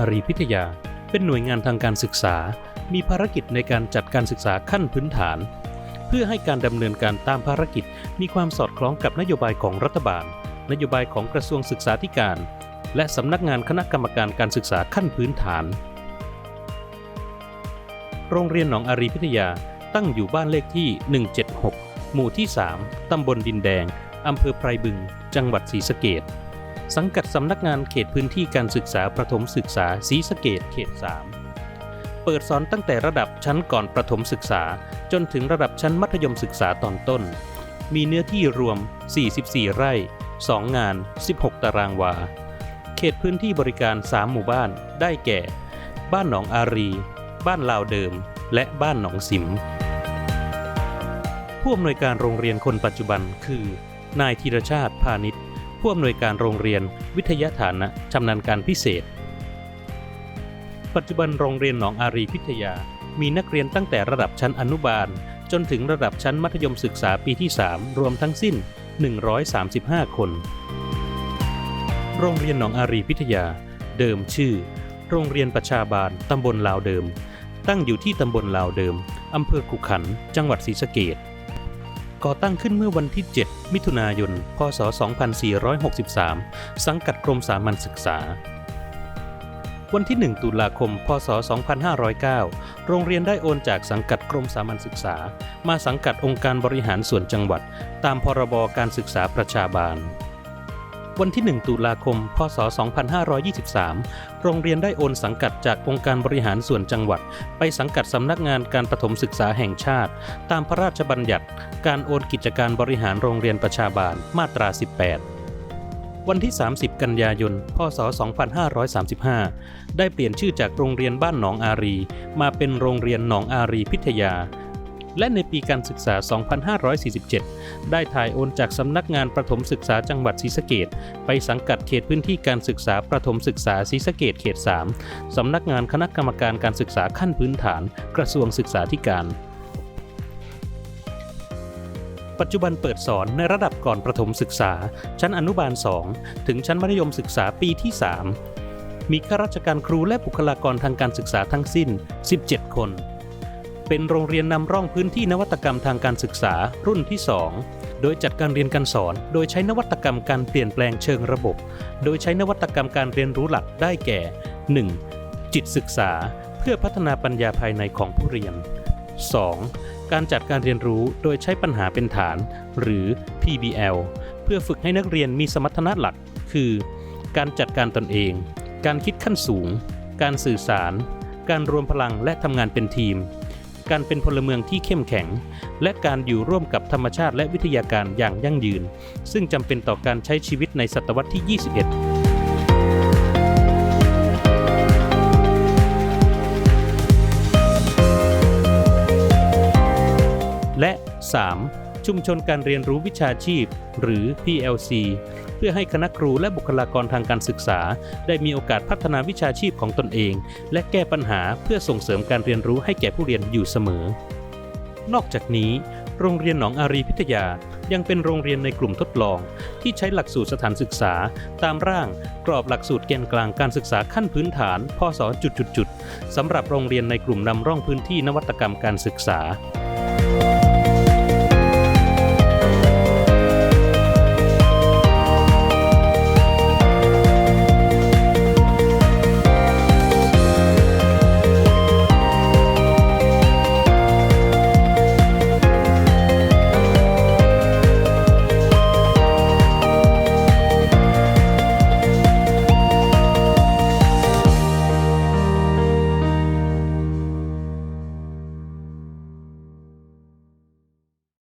ารีพิทยา เป็นหน่วยงานทางการศึกษา มีภารกิจในการจัดการศึกษาขั้นพื้นฐาน เพื่อให้การดำเนินการตามภารกิจมีความสอดคล้องกับนโยบายของรัฐบาล นโยบายของกระทรวงศึกษาธิการ และสำนักงานคณะกรรมการการศึกษาขั้นพื้นฐาน โรงเรียนหนองอารีพิทยาตั้งอยู่บ้านเลขที่ 176 หมู่ที่ 3 ตำบลดินแดง อำเภอไพรบึง จังหวัดศรีสะเกษ สังกัดสำนักงานเขตพื้นที่การศึกษาประถมศึกษาศรีสะเกษเขต 3 เปิดสอนตั้งแต่ระดับชั้นก่อนประถมศึกษา จนถึงระดับชั้นมัธยมศึกษาตอนต้น มีเนื้อที่รวม 44 ไร่ 2 งาน 16 ตารางวา เขตพื้นที่บริการ 3 หมู่บ้าน ได้แก่ บ้านหนองอารี บ้านลาวเดิม และบ้านหนองสิม ผู้อำนวยการโรงเรียนคนปัจจุบันคือ นายธีรชาติพาณิชย์ ผู้อำนวยการโรงเรียน วิทยาฐานะชำนาญการพิเศษ ปัจจุบันโรงเรียนหนองอารีพิทยา มีนักเรียนตั้งแต่ระดับชั้นอนุบาล จนถึงระดับชั้นมัธยมศึกษาปีที่ 3 รวมทั้งสิ้น 135 คน โรงเรียนหนองอารีพิทยา เดิมชื่อ โรงเรียนประชาบาลตำบลลาวเดิม ตั้งอยู่ที่ตำบลลาวเดิมอำเภอขุขัน จังหวัดศรีสะเกษ ก่อตั้งขึ้นเมื่อวันที่ 7 มิถุนายน พศ 2463 สังกัดกรมสามัญศึกษา วันที่ 1 ตุลาคม พศ 2509 โรงเรียนได้โอนจากสังกัดกรมสามัญศึกษา มาสังกัดองค์การบริหารส่วนจังหวัด ตามพรบการศึกษาประชาบาล วันที่ 1 ตุลาคม พศ 2523 โรงเรียนได้โอนสังกัดจากองค์การบริหารส่วนจังหวัด ไปสังกัดสำนักงานการประถมศึกษาแห่งชาติ ตามพระราชบัญญัติ การโอนกิจการบริหารโรงเรียนประชาบาล มาตรา 18วันที่ 30 กันยายน พศ 2535 ได้เปลี่ยนชื่อจากโรงเรียนบ้านหนองอารี มาเป็นโรงเรียนหนองอารีพิทยา และในปีการศึกษา 2547 ได้ถ่ายโอนจากสำนักงานประถมศึกษาจังหวัดศรีสะเกษไปสังกัดเขตพื้นที่การศึกษาประถมศึกษาศรีสะเกษเขต 3 สำนักงานคณะกรรมการการศึกษาขั้นพื้นฐาน กระทรวงศึกษาธิการปัจจุบันเปิดสอนในระดับก่อนประถมศึกษา ชั้นอนุบาล 2 ถึงชั้นมัธยมศึกษาปีที่ 3 มีข้าราชการครูและบุคลากรทางการศึกษาทั้งสิ้น 17 คน เป็นโรงเรียนนำร่องพื้นที่นวัตกรรมทางการศึกษารุ่นที่ 2 โดยจัดการเรียนการสอน โดยใช้นวัตกรรมการเปลี่ยนแปลงเชิงระบบ โดยใช้นวัตกรรมการเรียนรู้หลักได้แก่ 1. จิตศึกษา เพื่อพัฒนาปัญญาภายในของผู้เรียน 2. การจัดการเรียนรู้โดยใช้ปัญหาเป็นฐาน หรือ PBL เพื่อฝึกให้นักเรียนมีสมรรถนะหลัก คือ การจัดการตนเอง การคิดขั้นสูง การสื่อสาร การรวมพลังและทำงานเป็นทีม การเป็นพลเมืองที่เข้มแข็ง และการอยู่ร่วมกับธรรมชาติและวิทยาการอย่างยั่งยืน ซึ่งจำเป็นต่อการใช้ชีวิตในศตวรรษที่ 21และ 3. ชุมชนการเรียนรู้วิชาชีพ หรือ PLC เพื่อให้คณะครูและบุคลากรทางการศึกษา ได้มีโอกาสพัฒนาวิชาชีพของตนเอง และแก้ปัญหาเพื่อส่งเสริมการเรียนรู้ให้แก่ผู้เรียนอยู่เสมอ นอกจากนี้ โรงเรียนหนองอารีพิทยายังเป็นโรงเรียนในกลุ่มทดลอง ที่ใช้หลักสูตรสถานศึกษา ตามร่างกรอบหลักสูตรแกนกลางการศึกษาขั้นพื้นฐานพศจุดๆๆสำหรับโรงเรียนในกลุ่มนำร่องพื้นที่นวัตกรรมการศึกษา